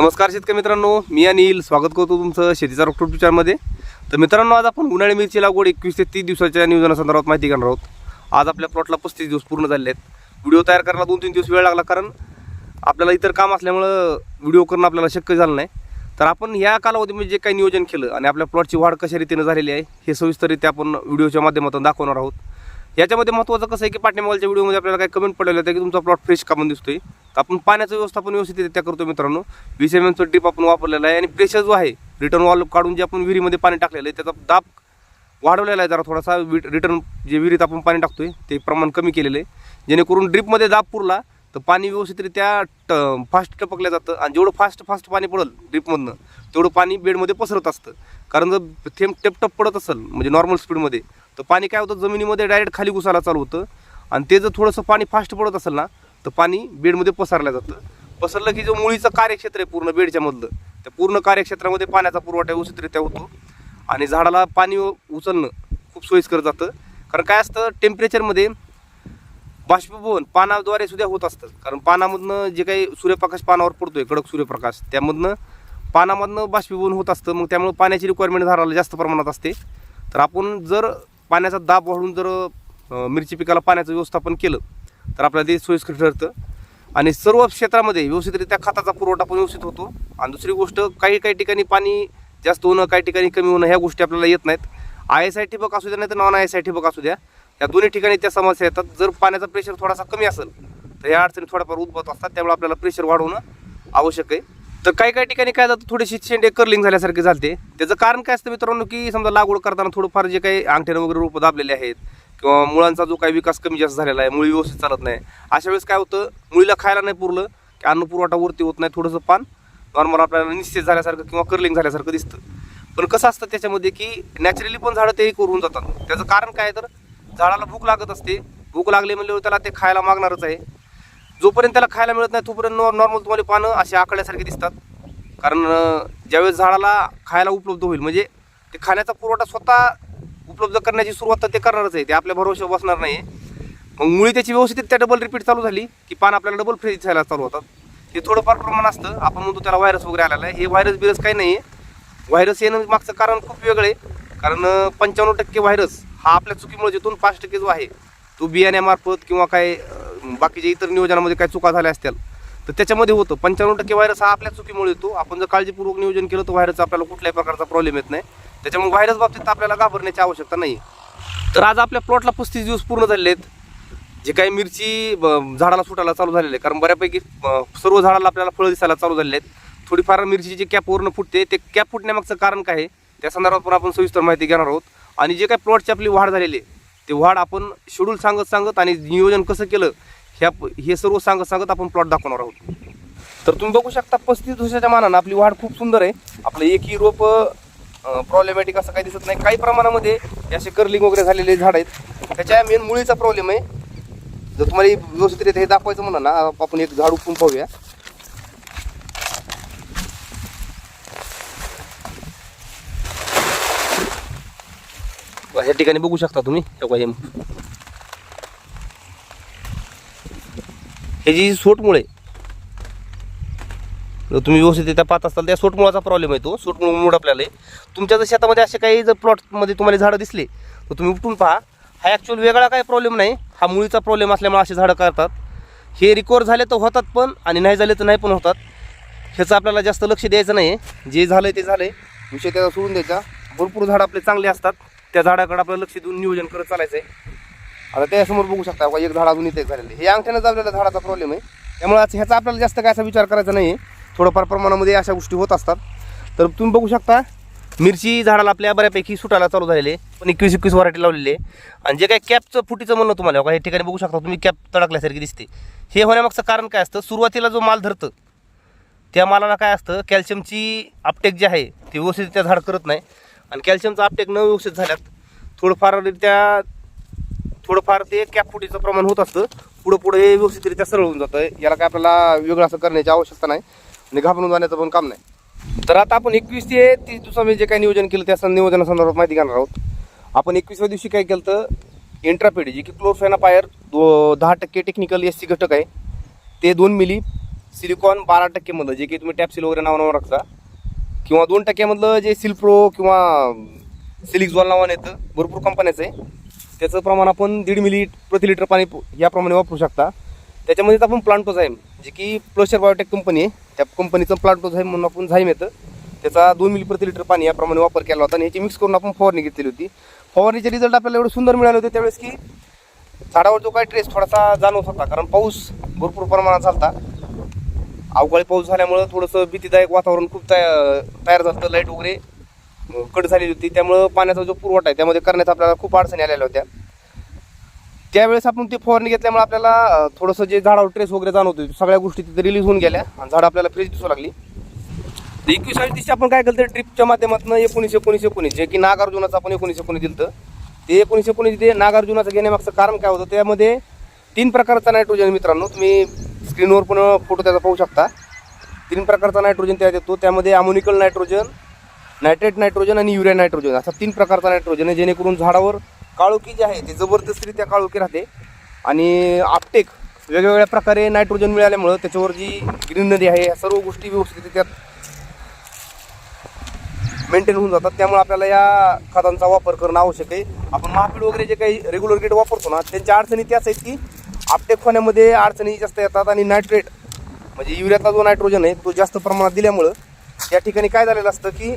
नमस्कार शेतकरी मित्रांनो मी अनिल. स्वागत करतो तुमचं शेतीचा डॉक्टर विचारमध्ये तर मित्रांनो आज आपण उन्हाळी मिरची लागवड एकवीस ते तीस दिवसाच्या नियोजनासंदर्भात माहिती करणार आहोत. आज आपल्या प्लॉटला पस्तीस दिवस पूर्ण झाले आहेत. व्हिडिओ तयार करायला दोन तीन दिवस वेळ लागला कारण आपल्याला इतर काम असल्यामुळं व्हिडिओ करणं आपल्याला शक्य झालं नाही. तर आपण ह्या कालावधीमध्ये जे काही नियोजन केलं आणि आपल्या प्लॉटची वाढ कशा रीतीनं झालेली आहे हे सविस्तररित्या आपण व्हिडिओच्या माध्यमातून दाखवणार आहोत. याच्यामध्ये महत्त्वाचं कसं आहे की पाठीमागच्या व्हिडिओमध्ये आपल्याला काही कमेंट पडलेलं होतं की तुमचा प्लॉट फ्रेश का म्हणून दिसतोय? तर आपण पाण्याचं व्यवस्थापन व्यवस्थितरित्या करतो मित्रांनो. वीस एम एमचं ड्रीप आपण वापरलेलं आहे आणि प्रेशर जो आहे रिटर्न वॉल काढून जे आपण विहिरीमध्ये पाणी टाकलेलं आहे त्याचा दाब वाढवलेला आहे जरा थोडासा. रिटर्न जे विहिरीत आपण पाणी टाकतोय ते प्रमाण कमी केलेलं आहे. जेणेकरून ड्रीपमध्ये दाब पुरला तर पाणी व्यवस्थितरित्या ट फास्ट टपकल्या जातं. आणि जेवढं फास्ट फास्ट पाणी पडेल ड्रीपमधनं तेवढं पाणी बेडमध्ये पसरत असतं. कारण जर थेंब टेपटप पडत असेल म्हणजे नॉर्मल स्पीडमध्ये तर पाणी काय होतं? जमिनीमध्ये डायरेक्ट खाली घुसायला चालू होतं. आणि ते जर थोडंसं पाणी फास्ट पडत असेल ना तर पाणी बेडमध्ये पसरलं जातं. पसरलं की जो मुळीचं कार्यक्षेत्र आहे पूर्ण बेडच्या मधलं त्या पूर्ण कार्यक्षेत्रामध्ये पाण्याचा पुरवठा व्यवस्थितरित्या होतो. आणि झाडाला पाणी उचलणं खूप सोयीस्कर जातं. कारण काय असतं? टेम्परेचरमध्ये बाष्पीभवन पानाद्वारे सुद्धा होत असतं. कारण पानामधनं जे काही सूर्यप्रकाश पानावर पडतोय कडक सूर्यप्रकाश त्यामधनं पानामधनं बाष्पीभवन होत असतं. मग त्यामुळे पाण्याची रिक्वायरमेंट झाडाला जास्त प्रमाणात असते. तर आपण जर पाण्याचा दाब वाढून जर मिरची पिकाला पाण्याचं व्यवस्थापन केलं तर आपल्याला ते सोयीस्कर ठरतं. आणि सर्व क्षेत्रामध्ये व्यवस्थितरित्या खताचा पुरवठा पण व्यवस्थित होतो. आणि दुसरी गोष्ट काही काही ठिकाणी पाणी जास्त होणं काही ठिकाणी कमी होणं ह्या गोष्टी आपल्याला येत नाहीत. आय एस आय ठिबक असू द्या नाही तर नॉन आय एस आय ठिबक असू द्या. या दोन्ही ठिकाणी त्या समस्या येतात. जर पाण्याचा प्रेशर थोडासा कमी असेल तर या अडचणी थोड्याफार उद्भवत असतात. त्यामुळे आपल्याला प्रेशर वाढवणं आवश्यक आहे. तर काही काही ठिकाणी काय जातं थोडीशी शेंडे कर्लिंग झाल्यासारखे झालते. त्याचं कारण काय असतं मित्रांनो की समजा लागवड करताना थोडंफार जे काही अंगठ्यानं वगैरे रोपं दाबलेले आहेत किंवा मुळांचा जो काही विकास कमी जास्त झालेला आहे मुळी व्यवस्थित चालत नाही अशा वेळेस काय होतं मुळीला खायला नाही पुरलं की अन्न पुरवठा वरती होत नाही थोडंसं पान नॉर्मल आपल्याला निश्चित झाल्यासारखं किंवा कर्लिंग झाल्यासारखं दिसतं. पण कसं असतं त्याच्यामध्ये की नॅचरली पण झाडं तेही करून जातात. त्याचं कारण काय तर झाडाला भूक लागत असते. भूक लागली म्हणल्यावर त्याला ते खायला मागणारच आहे. जोपर्यंत त्याला खायला मिळत नाही तोपर्यंत नॉर्मल तुम्हाला पानं असे आकड्यासारखे दिसतात. कारण ज्यावेळेस झाडाला खायला उपलब्ध होईल म्हणजे ते खाण्याचा पुरवठा स्वतः उपलब्ध करण्याची सुरुवात तर ते करणारच आहे. ते आपल्या भरोशा बसणार नाही मग मुळी त्याची व्यवस्थित त्या डबल रिपीट चालू झाली की पान आपल्याला डबल फ्रीज व्हायला चालू होतात. हे थोडंफार प्रमाण असतं. आपण म्हणतो त्याला व्हायरस वगैरे आलेला आहे. हे व्हायरस बिरस काही नाही आहे व्हायरस येणं मागचं कारण खूप वेगळं आहे. कारण पंच्याण्णव टक्के व्हायरस हा आपल्या चुकीमुळे जिथून पाच टक्के जो आहे तो बियाण्यामार्फत किंवा काय बाकीच्या इतर नियोजनामध्ये काय चुका झाल्या असतील तर त्याच्यामध्ये होतं. पंच्याण्णव टक्के व्हायरस हा आपल्या चुकीमुळे येतो. आपण जर काळजीपूर्वक नियोजन केलं तर व्हायरस आपल्याला कुठल्याही प्रकारचा प्रॉब्लेम येत नाही. त्याच्यामुळे व्हायरस बाबतीत आपल्याला घाबरण्याची आवश्यकता नाही तर आज आपल्या प्लॉटला पस्तीस दिवस पूर्ण झालेले आहेत. जे काही मिरची ब- झाडाला सुटायला चालू झालेले आहे कारण बऱ्यापैकी सर्व झाडाला आपल्याला फळं दिसायला चालू झालेले आहेत. थोडीफार मिरचीची जे कॅप वरून फुटते. ते कॅप फुटण्यामागचं कारण काय आहे? त्या संदर्भात पण आपण सविस्तर माहिती घेणार आहोत. आणि जे काही प्लॉटची आपली वाढ झालेली आहे ते वाढ आपण शेड्यूल सांगत सांगत आणि नियोजन कसं केलं ह्या हे सर्व सांगत सांगत आपण प्लॉट दाखवणार आहोत. तर तुम्ही बघू शकता पस्तीस दिवसाच्या मानानं आपली वाढ खूप सुंदर आहे. आपलं एकही रोप प्रॉब्लेमॅटिक असं काही दिसत नाही. काही प्रमाणामध्ये असे कर्लिंग वगैरे झालेले झाड आहेत. त्याच्या मेन मुळीचा प्रॉब्लेम आहे. जर तुम्हाला व्यवस्थितरित्या हे दाखवायचं म्हणा ना आपण एक झाड उपून पाहूया. ह्या ठिकाणी बघू शकता तुम्ही. हे बघा हे हे जी सोटमुळे जर तुम्ही व्यवस्थित त्या पाहत असताल त्या सोटमुळाचा प्रॉब्लेम आहे तो. सोटमुळ मूड आपल्याला आहे. तुमच्या जर शेतामध्ये असे काही जर प्लॉटमध्ये तुम्हाला झाडं दिसले तर तुम्ही उपटून पहा. हा ॲक्च्युअल वेगळा काही प्रॉब्लेम नाही. हा मुळीचा प्रॉब्लेम असल्यामुळे असे झाडं करतात. हे रिकवर झाले तर होतात पण आणि नाही झाले तर नाही पण होतात. ह्याचं आपल्याला जास्त लक्ष द्यायचं नाही जे झालं ते झालं विषय त्याचा सोडून द्यायचा. भरपूर झाडं आपले चांगले असतात. त्या झाडाकडे आपलं लक्ष देऊन नियोजन करत चालायचं आहे आता त्यासमोर बघू शकता का एक झाड अजून इथे झालेलं आहे. हे अंगठ्यानं दाबलेल्या झाडाचा प्रॉब्लेम आहे. त्यामुळे आज ह्याचा आपल्याला जास्त काय असा विचार करायचा नाही थोडंफार प्रमाणामध्ये अशा गोष्टी होत असतात. तर तुम्ही बघू शकता मिरची झाडाला आपल्या बऱ्यापैकी सुटायला चालू झालेले पण एकवीस एकवीस व्हरायटी लावलेली आहे. आणि जे काय कॅपचं फुटीचं म्हणलं तुम्हाला बघा, हे ठिकाणी बघू शकता तुम्ही कॅप तडकल्यासारखी दिसते. हे होण्यामागचं कारण काय असतं? सुरुवातीला जो माल धरतं त्या मालाला काय असतं? कॅल्शियमची अपटेक जी आहे ती व्यवस्थित त्या झाड करत नाही. आणि कॅल्शियमचं अपटेक न व्यवस्थित झाल्यात थोडंफार थोडंफार ते कॅप फुटीचं प्रमाण होत असतं. पुढं पुढं हे व्यवस्थितरित्या सरळ होऊन जातं. याला काय आपल्याला वेगळं असं करण्याची आवश्यकता नाही आणि घाबरून जाण्याचं पण काम नाही. तर आता आपण एकवीस ते तीस दिवसामध्ये जे काही नियोजन केलं त्या सं- नियोजनासंदर्भात माहिती घेणार आहोत. आपण एकवीसव्या दिवशी काय केलं तर इंट्रापेडी जी की क्लोरफेनापायर दो दहा टक्के टेक्निकल एस सी घटक आहे. ते दोन मिली सिलिकॉन बारा टक्केमधलं जे की तुम्ही टॅप्सिल वगैरे नावानं ओळखता. किंवा दोन टक्क्यामधलं जे सिल्प्रो किंवा सिलिक्झॉल नावानं येतं भरपूर कंपन्याचं आहे. त्याचं प्रमाण आपण दीड मिली प्रति लिटर पाणी याप्रमाणे वापरू शकता. त्याच्यामध्येच आपण प्लांटोझाईम जे की प्लशर बायोटेक कंपनी आहे. त्या कंपनीचं प्लांटोझाईम म्हणून आपण झाईम येतं. त्याचा दोन मिली प्रति लिटर पाणी याप्रमाणे वापर केला होता आणि याची मिक्स करून आपण फवारणी घेतलेली होती. फवारणीचे रिझल्ट आपल्याला एवढे सुंदर मिळाले होते त्यावेळेस की झाडावर जो काही ट्रेस थोडासा जाणवत होता. कारण पाऊस भरपूर प्रमाणात चालता अवकाळी पाऊस झाल्यामुळं थोडंसं भीतीदायक वातावरण खूप तया तयार झालं होतं लाइट वगैरे. कट झालेली होती. त्यामुळं पाण्याचा जो पुरवठा आहे त्यामध्ये करण्यात आपल्याला खूप अडचणी आलेल्या होत्या. त्यावेळेस आपण ते फवारणी घेतल्यामुळे आपल्याला थोडंसं जे झाडावर ट्रेस वगैरे जाणवत होती सगळ्या गोष्टी तिथे रिलीज होऊन गेल्या आणि झाडं आपल्याला फ्रेश दिसू लागली. तर एकवीस दिवशी आपण काय केलं तर ट्रिपच्या माध्यमातून एकोणीसशे एकोणीस एकोणीस जे की नागार्जुनाचं आपण एकोणीसशे एकोणीस दिलं ते एकोणीसशे एकोणीस ते नागार्जुनाचं घेण्यामागचं कारण काय होतं त्यामध्ये तीन प्रकारचा नायट्रोजन मित्रांनो. तुम्ही स्क्रीनवर पण फोटो त्याचा पाहू शकता. तीन प्रकारचा नायट्रोजन त्यात येतो. त्यामध्ये अमोनिकल नायट्रोजन नायट्रेट नायट्रोजन आणि युरिया नायट्रोजन असा तीन प्रकारचा नायट्रोजन आहे जेणेकरून झाडावर काळोखी जी आहे ती जबरदस्तीरित्या काळोखी राहते. आणि आपटेक वेगवेगळ्या प्रकारे नायट्रोजन मिळाल्यामुळं त्याच्यावर जी ग्रीनरी आहे या सर्व गोष्टी व्यवस्थित मेंटेन होऊन जातात. त्यामुळे आपल्याला या खतांचा वापर करणं आवश्यक आहे. आपण महापीड वगैरे जे काही रेग्युलर गेट वापरतो ना त्यांच्या अडचणी त्याच आहेत की आपटेक होण्यामध्ये अडचणी जास्त येतात आणि नायट्रेट म्हणजे युरियाचा जो नायट्रोजन आहे तो जास्त प्रमाणात दिल्यामुळं या ठिकाणी काय झालेलं असतं की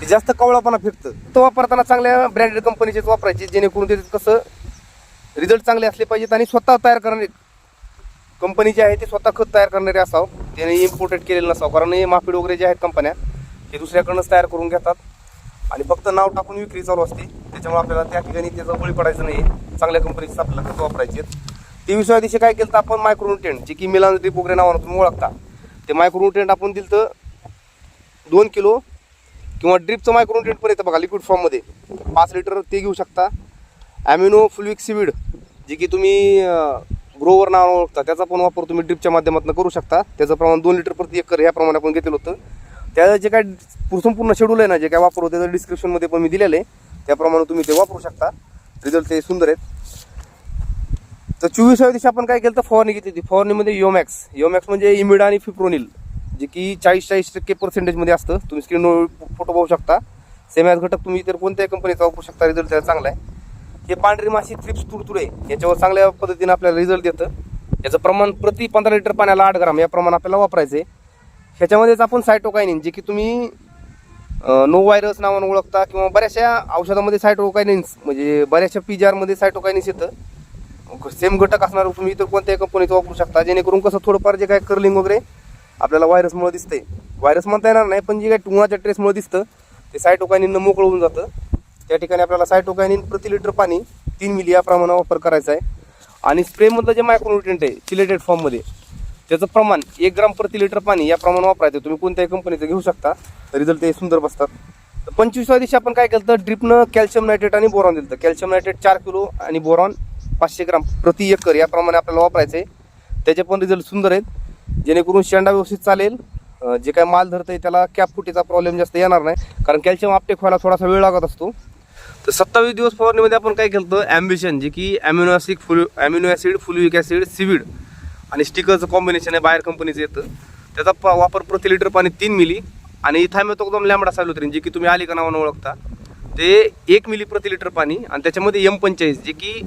ते जास्त कवळापणा फिरतं. तो वापरताना चांगल्या ब्रँडेड कंपनीचेच वापरायचे जेणेकरून ते कसं रिझल्ट चांगले असले पाहिजेत आणि स्वतः तयार करणारे कंपनी जे आहे ते स्वतः खत तयार करणारे असावं. त्याने इम्पोर्टेड केलेलं नसावं. कारण हे माफीड वगैरे जे आहेत कंपन्या हे दुसऱ्याकडनंच तयार करून घेतात. आणि फक्त नाव टाकून विक्री चालू असते. त्याच्यामुळे आपल्याला त्या ठिकाणी त्याचा बळी पडायचं नाही चांगल्या कंपनीचं आपल्याला खत वापरायचे तेवीसव्या दिवशी काय केलं तर आपण मायक्रोन्युट्रेंट जे की मिलान ड्रीप वगैरे नावानं तुम्ही ओळखता. ते मायक्रोन्युट्रेंट आपण दिलं तर दोन किलो किंवा ड्रिपचं मायक्रोन्युट्रेंट पण येतं बघा लिक्विड फॉर्ममध्ये पाच लिटर ते घेऊ शकता. ॲमिनो फ्लुविक सिविड जे की तुम्ही ग्रोवर नावानं ओळखता. त्याचा पण वापर तुम्ही ड्रिपच्या माध्यमातून करू शकता. त्याचं प्रमाण दोन लिटर प्रति एकर याप्रमाणे आपण घेतलं होतं. त्या जे काय संपूर्ण शेड्यूल आहे ना जे काय वापर त्याचं डिस्क्रिप्शनमध्ये पण मी दिलेलं आहे. त्याप्रमाणे तुम्ही ते वापरू शकता. रिझल्ट ते सुंदर आहेत. तर चोवीसाव्या दिवशी आपण काय केलं? तर फवारणी घेतली होती. फवारणीमध्ये योमॅक्स योमॅक्स म्हणजे इमिडा आणि फिप्रोनिल जे की चाळीस चाळीस टक्के पर्सेंटेजमध्ये असतं. तुम्ही स्क्रीनवर फोटो पाहू शकता. सेमॅज घटक तुम्ही इतर कोणत्याही कंपनीचा वापरू शकता. रिझल्ट त्याला चांगला आहे. हे पांढरी माशी थ्रिप्स तुडतुडे याच्यावर चांगल्या पद्धतीने आपल्याला रिझल्ट देतं. याचं प्रमाण प्रति पंधरा लिटर पाण्याला आठ ग्राम या प्रमाण आपल्याला वापरायचं आहे ह्याच्यामध्येच आपण सायटोकायनिन जे की तुम्ही नो व्हायरस नावानं ओळखता किंवा बऱ्याचशा औषधामध्ये सायटोकायनिन्स म्हणजे बऱ्याचशा पी सायटोकायनिन्स येतं. सेम घटक असणार तुम्ही इतर कोणत्याही कंपनीचं वापरू शकता. जेणेकरून कसं थोडंफार जे काय कर्लिंग वगैरे आपल्याला व्हायरसमुळे दिसते व्हायरस म्हणता येणार नाही पण जे काही टुंगाच्या ट्रेसमुळे दिसतं ते सायटोकायनिननं मोकळं होऊन जातं. त्या ठिकाणी आपल्याला सायटोकायनिन प्रति लिटर पाणी तीन मिली या प्रमाणात वापर करायचा आहे. आणि स्प्रेमधलं जे मायक्रोन्युट्रेंट आहे चिलेटेड फॉर्ममध्ये त्याचं प्रमाण एक ग्राम प्रति लिटर पाणी या प्रमाण वापरायचं. तुम्ही कोणत्याही कंपनीचं घेऊ शकता. रिझल्ट ते सुंदर बसतात. तर पंचवीसव्या दिवशी आपण काय केलं तर ड्रिपनं कॅल्शियम नायट्रेट आणि बोरॉन दिलं तर कॅल्शियम नायट्रेट चार किलो आणि बोरॉन पाचशे ग्राम प्रति एकर याप्रमाणे आपल्याला वापरायचं आहे त्याचे पण रिझल्ट सुंदर आहेत. जेणेकरून शेंडा व्यवस्थित चालेल. जे काय माल धरतं आहे त्याला कॅप फुटीचा प्रॉब्लेम जास्त येणार नाही. कारण कॅल्शियम आपटेक व्हायला थोडासा वेळ लागत असतो. तर सत्तावीस दिवस फवारणीमध्ये आपण काय केलं तर ॲम्बिशन जे की amino acid full amino acid fulvic acid seaweed आणि स्टिकरचं कॉम्बिनेशन आहे बाहेर कंपनीचं येतं. त्याचा प वापर प्रति लिटर पाणी तीन मिली आणि थायमेतोक्दम लॅमडा सायलोथ्रिन जे की तुम्ही आली का नावानं ओळखता ते एक मिली प्रति लिटर पाणी आणि त्याच्यामध्ये एम पंचेचाळीस जे की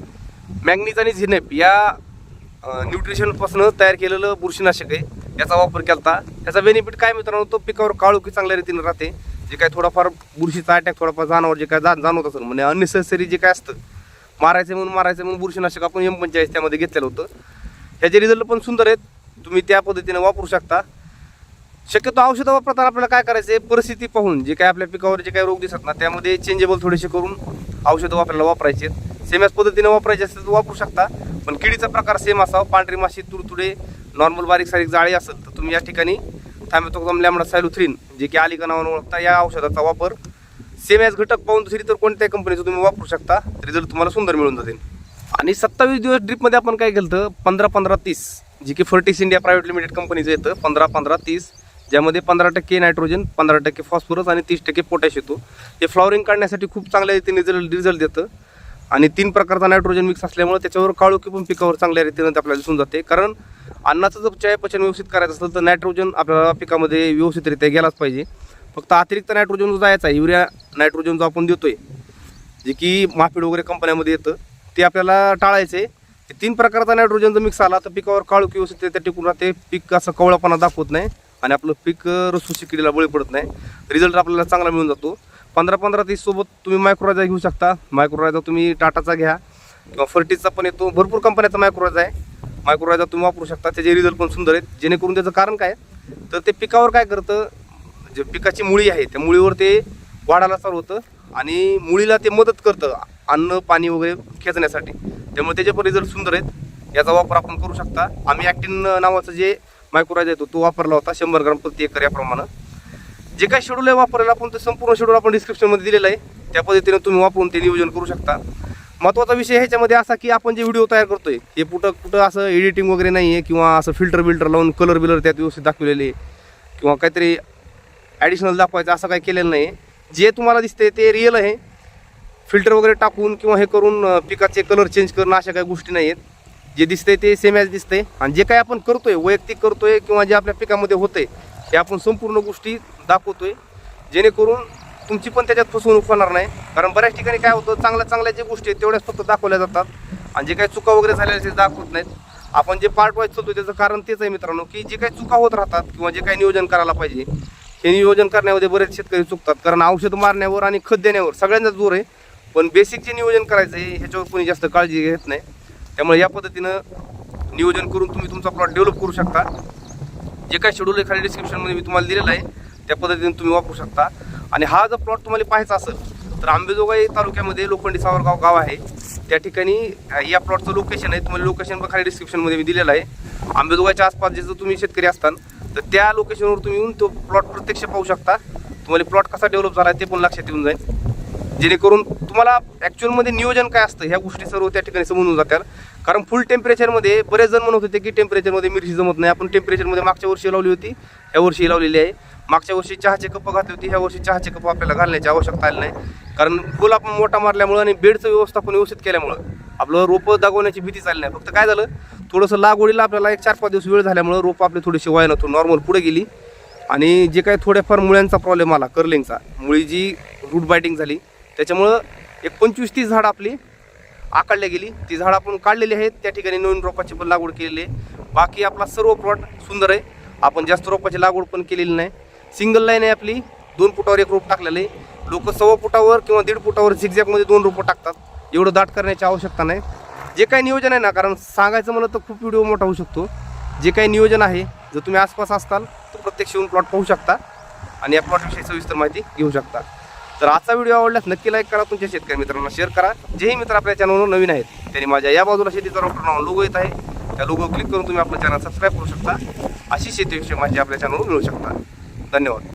मॅग्नीज आणि झिनेप या न्यूट्रिशनपासून तयार केलेलं बुरशीनाशक आहे. याचा वापर केला त्याचा बेनिफिट काय मित्रांनो तो पिकावर काळोखी चांगल्या रीतीने राहते. जे काय थोडाफार बुरशीचा अटॅक थोडाफार जाणवर जे काय जा जाणवत असेल म्हणजे अननेसेसरी जे काय असतं मारायचं म्हणून मारायचं म्हणून बुरशीनाशक आपण एम पंचेचाळीस त्यामध्ये घेतलेलं होतं. ह्याचे रिझल्ट पण सुंदर आहेत. तुम्ही त्या पद्धतीने वापरू शकता. शक्यतो औषधं वापरताना आपल्याला काय करायचं आहे परिस्थिती पाहून जे काय आपल्या पिकावर जे काही रोग दिसत ना त्यामध्ये चेंजेबल थोडेसे करून औषधं आपल्याला वापरायचे. सेमच पद्धतीने वापरायचे असेल तर वापरू शकता. पण किडीचा प्रकार सेम असावा. पांढरी माशी तुडतुडे नॉर्मल बारीक सारीक जाळी असेल तर तुम्ही या ठिकाणी थायमेथोक्सम लॅमडा सायलुथ्रीन जे की आलिका नावानं ओळखता या औषधाचा वापर. सेम घटक पाहून दुसरी तर कोणत्याही कंपनीचं तुम्ही वापरू शकता. रिझल्ट तुम्हाला सुंदर मिळून जातील. आणि सत्तावीस दिवस ड्रीपमध्ये आपण काय केलं तर पंधरा पंधरा तीस. जे की फर्टिस इंडिया प्रायव्हेट लिमिटेड कंपनीचं येतं. पंधरा पंधरा तीस. ज्यामध्ये पंधरा टक्के नायट्रोजन पंधरा टक्के फॉस्फरस आणि तीस टक्के पोटॅश येतो. हे फ्लॉवरिंग काढण्यासाठी खूप चांगल्या रीतीने रिझल्ट रिझल्ट देतं. आणि तीन प्रकारचा नायट्रोजन मिक्स असल्यामुळे त्याच्यावर काळोखी पण पिकावर चांगल्या रीतीनं आपल्याला दिसून जाते. कारण अन्नाचं जर चयापचन व्यवस्थित करायचं असेल तर नायट्रोजन आपल्याला पिकामध्ये व्यवस्थितरित्या गेलाच पाहिजे. फक्त अतिरिक्त नायट्रोजन जो जायचा आहे युरिया नायट्रोजन जो आपण देतोय जे की माफीड वगैरे कंपन्यामध्ये येतं. ते आपल्याला टाळायचे ते तीन प्रकारचा नायट्रोजन जर मिक्स आला तर पिकावर काळू व्यवस्थित ते टिकून राहते. पीक असं कवळापणा दाखवत नाही. आणि आपलं पीक रसुशी किडीला बळी पडत नाही. रिझल्ट आपल्याला चांगला मिळून जातो. पंधरा पंधरा तीस सोबत तुम्ही मायक्रोराजा घेऊ शकता. मायक्रोराजा तुम्ही टाटाचा घ्या किंवा फर्टीजचा पण येतो. भरपूर कंपन्याचा मायक्रोराजा आहे. मायक्रोराजा तुम्ही वापरू शकता त्याचे रिझल्ट पण सुंदर आहेत. जेणेकरून त्याचं कारण काय? तर ते पिकावर काय करतं? जे पिकाची मुळी आहे त्या मुळीवर ते वाढायला चालू होतं. आणि मुळीला ते मदत करतं. अन्न पाणी वगैरे खेचण्यासाठी. त्यामुळे त्याचे पण रिझल्ट सुंदर आहेत. याचा वापर आपण करू शकता. आम्ही ॲक्टिन नावाचं जे मायक्रोराज येतो तो वापरला होता. शंभर ग्राम प्रति एकर याप्रमाणे. जे काही शेड्यूल आहे वापरायला आपण ते संपूर्ण शेड्यूल आपण डिस्क्रिप्शनमध्ये दिलेलं आहे. त्या पद्धतीने तुम्ही वापरून ते नियोजन करू शकता. महत्त्वाचा विषय ह्याच्यामध्ये असा की आपण जे व्हिडिओ तयार करतोय हे कुठं कुठं असं एडिटिंग वगैरे नाही आहे किंवा असं फिल्टर बिल्टर लावून कलर बिलर त्यात व्यवस्थित दाखवलेले आहे. किंवा काहीतरी ॲडिशनल दाखवायचं असं काही केलेलं नाही जे तुम्हाला दिसते ते रिअल आहे. फिल्टर वगैरे टाकून किंवा हे करून पिकाचे कलर चेंज करणं अशा काही गोष्टी नाही आहेत जे दिसतंय ते सेम ॲज दिसतंय. आणि जे काही आपण करतोय वैयक्तिक करतोय किंवा जे आपल्या पिकामध्ये होतंय हे आपण संपूर्ण गोष्टी दाखवतोय. जेणेकरून तुमची पण त्याच्यात फसवणूक होणार नाही. कारण बऱ्याच ठिकाणी काय होतं चांगल्या चांगल्या जे गोष्टी आहेत तेवढ्याच फक्त दाखवल्या जातात. आणि जे काही चुका वगैरे झालेल्या ते दाखवत नाहीत. आपण जे पार्ट वाईज चालतो त्याचं कारण तेच आहे मित्रांनो की जे काही चुका होत राहतात किंवा जे काही नियोजन करायला पाहिजे हे नियोजन करण्यामध्ये बरेच शेतकरी चुकतात. कारण औषध मारण्यावर आणि खत देण्यावर सगळ्यांचा जोर आहे. पण बेसिक जे नियोजन करायचं आहे ह्याच्यावर कोणी जास्त काळजी घेत नाही. त्यामुळे या पद्धतीनं नियोजन करून तुम्ही तुमचा प्लॉट डेव्हलप करू शकता. जे काही शेड्यूल आहे खाली डिस्क्रिप्शनमध्ये मी तुम्हाला दिलेलं आहे त्या पद्धतीने तुम्ही वापरू शकता. आणि हा जर प्लॉट तुम्हाला पाहायचा असेल तर आंबेजोगाई तालुक्यामध्ये लोखंडी सावरगाव गाव आहे. त्या ठिकाणी या प्लॉटचं लोकेशन आहे. तुम्हाला लोकेशन खाली डिस्क्रिप्शनमध्ये मी दिलेलं आहे. आंबेजोगाईच्या आसपास जे जर तुम्ही शेतकरी असताल तर त्या लोकेशनवर तुम्ही येऊन तो प्लॉट प्रत्यक्ष पाहू शकता. तुम्हाला प्लॉट कसा डेव्हलप झाला ते पण लक्षात येऊन जाईल. जेणेकरून तुम्हाला ॲक्च्युअलमध्ये नियोजन काय असतं? ह्या गोष्टी सर्व त्या ठिकाणी समजून जातात. कारण फुल टेम्परेचरमध्ये बरेच जण म्हणत होते की टेम्परेचरमध्ये मिरची जमत नाही. आपण टेम्परेचरमध्ये मागच्या वर्षी लावली होती. ह्या वर्षी लावलेली आहे. मागच्या वर्षी चहाचे कप घातली होती. ह्या वर्षी चहाचे कप आपल्याला घालण्याची आवश्यकता आली नाही. कारण फुल आपण मोठा मारल्यामुळं आणि बेडचं व्यवस्थापन व्यवस्थित केल्यामुळं आपलं रोपं दागवण्याची भीती चालली नाही. फक्त काय झालं? थोडंसं लागवडीला आपल्याला एक चार पाच दिवस वेळ झाल्यामुळं रोपं आपली थोडीशी वाया नव्हतं. नॉर्मल पुढे गेली. आणि जे काही थोड्याफार मुळ्यांचा प्रॉब्लेम आला कर्लिंगचा मुळी जी रूट बायटिंग झाली त्याच्यामुळं एक पंचवीस तीस झाड आपली आकडल्या गेली. ती झाड आपण काढलेली आहेत. त्या ठिकाणी नवीन रोपाची पण लागवड केलेली आहे. बाकी आपला सर्व प्लॉट सुंदर आहे. आपण जास्त रोपाची लागवड पण केलेली नाही. सिंगल लाईन आहे आपली. दोन फुटावर एक रोप टाकलेलं आहे. लोक सव्वा फुटावर किंवा दीड फुटावर झिकझॅकमध्ये दोन रोपं टाकतात. एवढं दाट करण्याची आवश्यकता नाही. जे काही नियोजन आहे ना कारण सांगायचं म्हणलं तर खूप व्हिडिओ मोठा होऊ शकतो. जे काही नियोजन आहे जर तुम्ही आसपास असताल तर प्रत्यक्ष येऊन प्लॉट पाहू शकता. आणि या प्लॉटविषयी सविस्तर माहिती घेऊ शकता. तर आजचा व्हिडिओ आवडल्यास नक्की लाईक करा तुमच्या शेतकरी मित्रांना शेअर करा. जेही मित्र आपल्या चॅनलवर नवीन आहेत त्यांनी माझ्या या बाजूला शेतीचा डॉक्टर नाव लोगो येत आहे. त्या लोगो क्लिक करून तुम्ही आपलं चॅनल सबस्क्राईब करू शकता. अशी शेतीविषयी माहिती आपल्या चॅनलवर मिळू शकता. धन्यवाद.